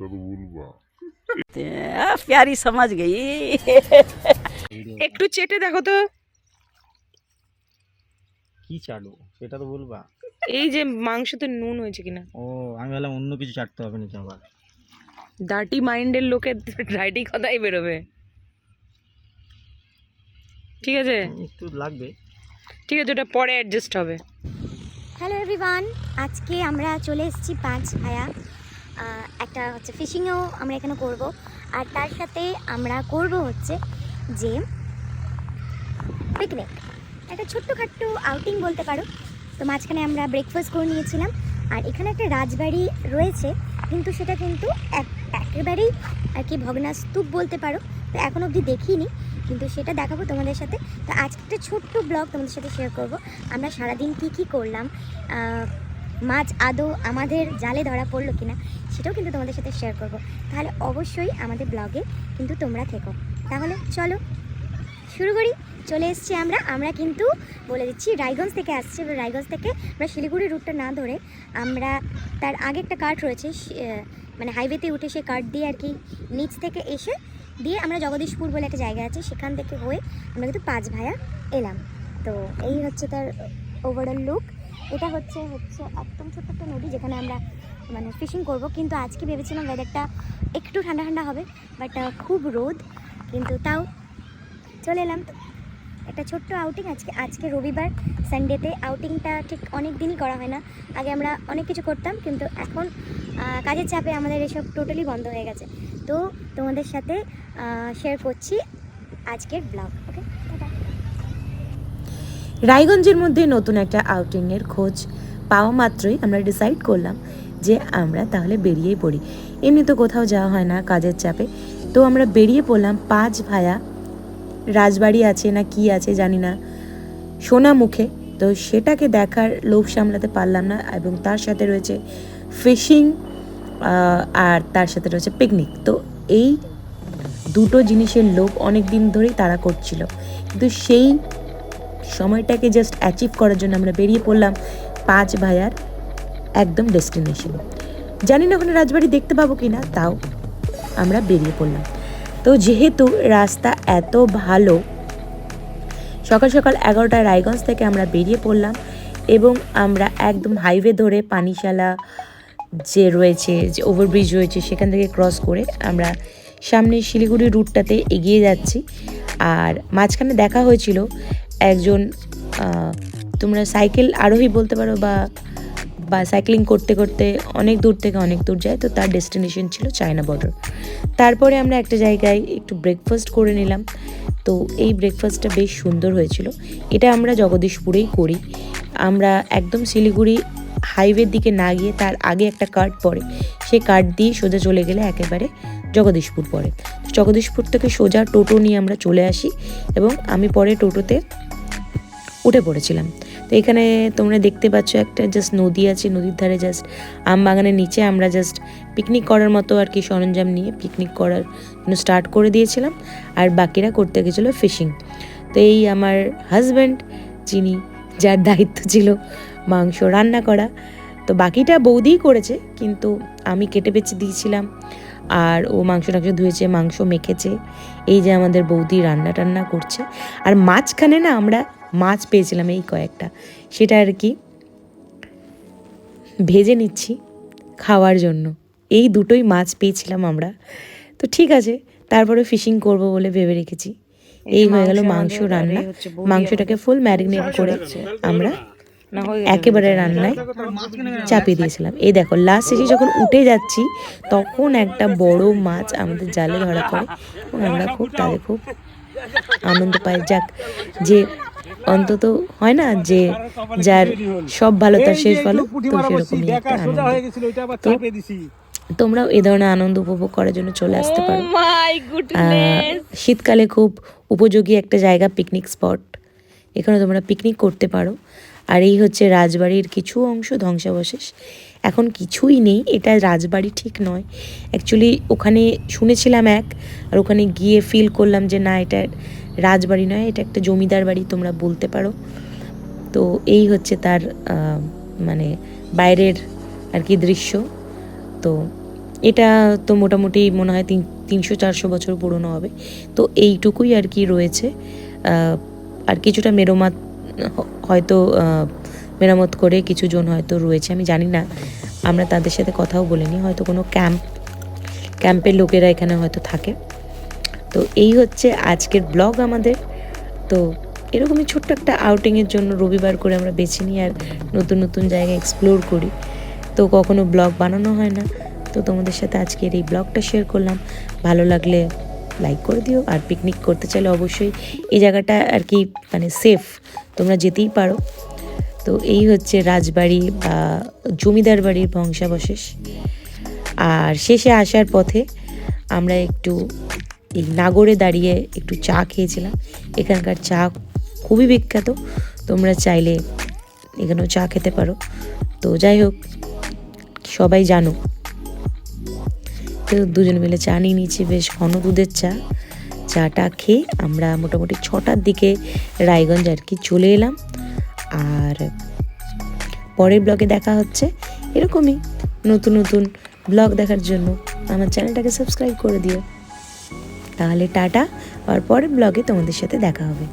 সেটা তো বলবা आ, प्यारी समझ गई একটু চেটে দেখো তো কি চাটবো সেটা তো বলবা এই যে মাংসতে নুন হয়েছে কিনা ও আমি ভাবলাম অন্য কিছু চাটতে হবে নাকি আবার ডার্টি মাইন্ডের লোকের ডাইটি কথাই বেরোবে ঠিক আছে একটু লাগবে ঠিক আছে ওটা পরে অ্যাডজাস্ট হবে হ্যালো এভরিওয়ান আজকে আমরা চলে এসেছি পাঁচ ভায়া আহ, একটা হচ্ছে ফিশিংও আমরা এখানে করব। আর তার সাথে আমরা করব হচ্ছে যে পিকনিক একটা ছোট্টখাট্টো আউটিং বলতে পারো। তো মাঝখানে আমরা ব্রেকফাস্ট করে নিয়েছিলাম। আর এখানে একটা রাজবাড়ি রয়েছে, কিন্তু সেটা কিন্তু এক- একেবারেই আর কি ভগ্নাস্তূপ বলতে পারো। তো এখন অবধি দেখিনি, কিন্তু সেটা দেখাবো তোমাদের সাথে। তো আজকে একটা ছোট্ট ব্লগ তোমাদের সাথে শেয়ার করব। আমরা সারাদিন কী কী করলাম মাছ আদৌ আমাদের জালে ধরা পড়ল কিনা সেটাও কিন্তু তোমাদের সাথে শেয়ার করব। তাহলে অবশ্যই আমাদের ব্লগে কিন্তু তোমরা থেকো। তাহলে চলো, শুরু করি। চলে এসছি আমরা। আমরা কিন্তু বলে দিচ্ছি, রায়গঞ্জ থেকে আসছি। এবার রায়গঞ্জ থেকে আমরা শিলিগুড়ি রুটটা না ধরে আমরা তার আগে একটা কার্ট রয়েছে মানে হাইওয়েতে উঠে সে কার্ট দিয়ে আর কি নিচ থেকে এসে দিয়ে আমরা জগদীশপুর বলে একটা জায়গা আছে, সেখান থেকে হয়ে আমরা কিন্তু পাঁচ ভায়া এলাম। তো এই হচ্ছে তার ওভারঅল লুক এটা হচ্ছে হচ্ছে একদম ছোট্ট একটা নদী যেখানে আমরা মানে ফিশিং করব। কিন্তু আজকে ভেবেছিলাম ওয়েদারটা একটু ঠান্ডা ঠান্ডা হবে বাট খুব রোদ। কিন্তু তাও চলে এলাম। একটা ছোট্ট আউটিং আজকে আজকে রবিবার সানডেতে আউটিংটা ঠিক অনেক দিনই করা হয় না। আগে আমরা অনেক কিছু করতাম, কিন্তু এখন কাজের চাপে আমাদের এসব টোটালি বন্ধ হয়ে গেছে। তো তোমাদের সাথে শেয়ার করছি আজকের ব্লগ রায়গঞ্জের মধ্যে নতুন একটা আউটিংয়ের খোঁজ পাওয়া মাত্রই আমরা ডিসাইড করলাম যে আমরা তাহলে বেরিয়েই পড়ি। এমনি তো কোথাও যাওয়া হয় না কাজের চাপে। তো আমরা বেরিয়ে পড়লাম পাঁচ ভায়া। রাজবাড়ি আছে না কি আছে জানি না। সোনা মুখে। তো সেটাকে দেখার লোভ সামলাতে পারলাম না এবং তার সাথে রয়েছে ফিশিং আর তার সাথে রয়েছে পিকনিক তো এই দুটো জিনিসের লোভ অনেক দিন ধরেই তারা করছিল। কিন্তু সেই সময়টাকে জাস্ট অ্যাচিভ করার জন্য আমরা বেরিয়ে পড়লাম পাঁচ ভাইয়ার একদম ডেস্টিনেশন জানি না ওখানে রাজবাড়ি দেখতে পাবো কি না তাও আমরা বেরিয়ে পড়লাম। তো যেহেতু রাস্তা এত ভালো, সকাল সকাল এগারোটায় রায়গঞ্জ থেকে আমরা বেরিয়ে পড়লাম এবং আমরা একদম হাইওয়ে ধরে পানিশালা যে রয়েছে, যে ওভারব্রিজ রয়েছে, সেখান থেকে ক্রস করে আমরা সামনে শিলিগুড়ি রুটটাতে এগিয়ে যাচ্ছি। আর মাঝখানে দেখা হয়েছিল একজন তোমরা সাইকেল আরোহী বলতে পারো বা বা সাইক্লিং করতে করতে অনেক দূর থেকে অনেক দূর যায়, তো তার ডেস্টিনেশন ছিল চায়না বর্ডার। তারপরে আমরা একটা জায়গায় একটু ব্রেকফাস্ট করে নিলাম, তো এই ব্রেকফাস্টটা বেশ সুন্দর হয়েছিল। এটা আমরা জগদীশপুরেই করি। আমরা একদম শিলিগুড়ি হাইওয়ের দিকে না গিয়ে তার আগে একটা কার্ড পড়ে। সেই কার্ড দিয়ে সোজা চলে গেলে একেবারে জগদীশপুর পরে। জগদীশপুর থেকে সোজা টোটো নিয়ে আমরা চলে আসি এবং আমি পরে টোটোতে উঠে পড়েছিলাম। তো এখানে তোমরা দেখতে পাচ্ছ একটা জাস্ট নদী আছে, নদীর ধারে জাস্ট আম বাগানের নিচে আমরা জাস্ট পিকনিক করার মতো আর কি সরঞ্জাম নিয়ে পিকনিক করার জন্য স্টার্ট করে দিয়েছিলাম আর বাকিরা করতে গেছিল ফিশিং তো এই আমার হাজব্যান্ড যিনি যার দায়িত্ব ছিল মাংস রান্না করা, তো বাকিটা বৌদিই করেছে, কিন্তু আমি কেটে বেছে দিয়েছিলাম। আর ও মাংস টাংস ধুয়েছে মাংস মেখেছে। এই যে আমাদের বৌদি রান্না টান্না করছে। আর মাঝখানে না আমরা মাছ পেয়েছিলাম এই কয়েকটা। সেটা আর কি ভেজে নিচ্ছি খাওয়ার জন্য। এই দুটোই মাছ পেয়েছিলাম আমরা। তো ঠিক আছে তারপরে ফিশিং করব বলে ভেবে রেখেছি। এই হয়ে গেল মাংস রান্না। মাংসটাকে ফুল ম্যারিনেট করে আমরা একেবারে রান্নায় চাপিয়ে দিয়েছিলাম। এই দেখো লাস্ট শেষে যখন উঠে যাচ্ছি তখন একটা বড় মাছ আমাদের জালে ধরা পড়ে এবং আমরা খুব তাদের খুব আনন্দ পাই। যাক যে অন্তত হয় না যে যার সব ভালো তার শেষ ভালো তো সেরকমই একটা আনন্দ। তো তোমরাও এ ধরনের আনন্দ উপভোগ করার জন্য চলে আসতে পারো। মাই শীতকালে খুব উপযোগী একটা জায়গা পিকনিক স্পট এখানে তোমরা পিকনিক করতে পারো। আর এই হচ্ছে রাজবাড়ির কিছু অংশ ধ্বংসাবশেষ। এখন কিছুই নেই, এটা রাজবাড়ি ঠিক নয়। অ্যাকচুয়ালি ওখানে শুনেছিলাম এক, আর ওখানে গিয়ে ফিল করলাম যে না, এটা রাজবাড়ি নয়, এটা একটা জমিদার বাড়ি তোমরা বলতে পারো। তো এই হচ্ছে তার মানে বাইরের আর কি দৃশ্য। তো এটা তো মোটামুটি মনে হয় তিন, তিনশো চারশো বছর পুরনো হবে। তো এইটুকুই আর কি রয়েছে। আর কিছুটা মেরামত হয়তো মেরামত করে কিছু জন হয়তো রয়েছে, আমি জানি না। আমরা তাদের সাথে কথাও বলিনি, হয়তো কোনো ক্যাম্প, ক্যাম্পের লোকেরা এখানে হয়তো থাকে। তো এই হচ্ছে আজকের ব্লগ আমাদের। তো এরকমই ছোট্ট একটা আউটিংয়ের জন্য রবিবার করে আমরা বেছে নিই আর নতুন নতুন জায়গা এক্সপ্লোর করি। তো কখনো ব্লগ বানানো হয় না। তো তোমাদের সাথে আজকের এই ব্লগটা শেয়ার করলাম। ভালো লাগলে লাইক করে দিও আর পিকনিক করতে চাইলে অবশ্যই এই জায়গাটা আর কি মানে সেফ তোমরা যেতেই পারো। তো এই হচ্ছে রাজবাড়ি বা জমিদার বাড়ির ধ্বংসাবশেষ আর শেষে আসার পথে আমরা একটু এই নাগরে দাঁড়িয়ে একটু চা খেয়েছিলাম। এখানকার চা খুবই বিখ্যাত, তোমরা চাইলে এখানেও চা খেতে পারো। তো যাই হোক, সবাই জানো তো দুজন মিলে চা নিয়ে নিয়েছি, বেশ ঘন দুধের চা। চাটা খেয়ে আমরা মোটামুটি ছটার দিকে রায়গঞ্জ আর কি চলে এলাম। আর পরের ব্লগে দেখা হচ্ছে এরকমই নতুন নতুন ব্লগ দেখার জন্য। আমার চ্যানেলটাকে সাবস্ক্রাইব করে দিও। তাহলে টাটা, আর পরের ব্লগে তোমাদের সাথে দেখা হবে।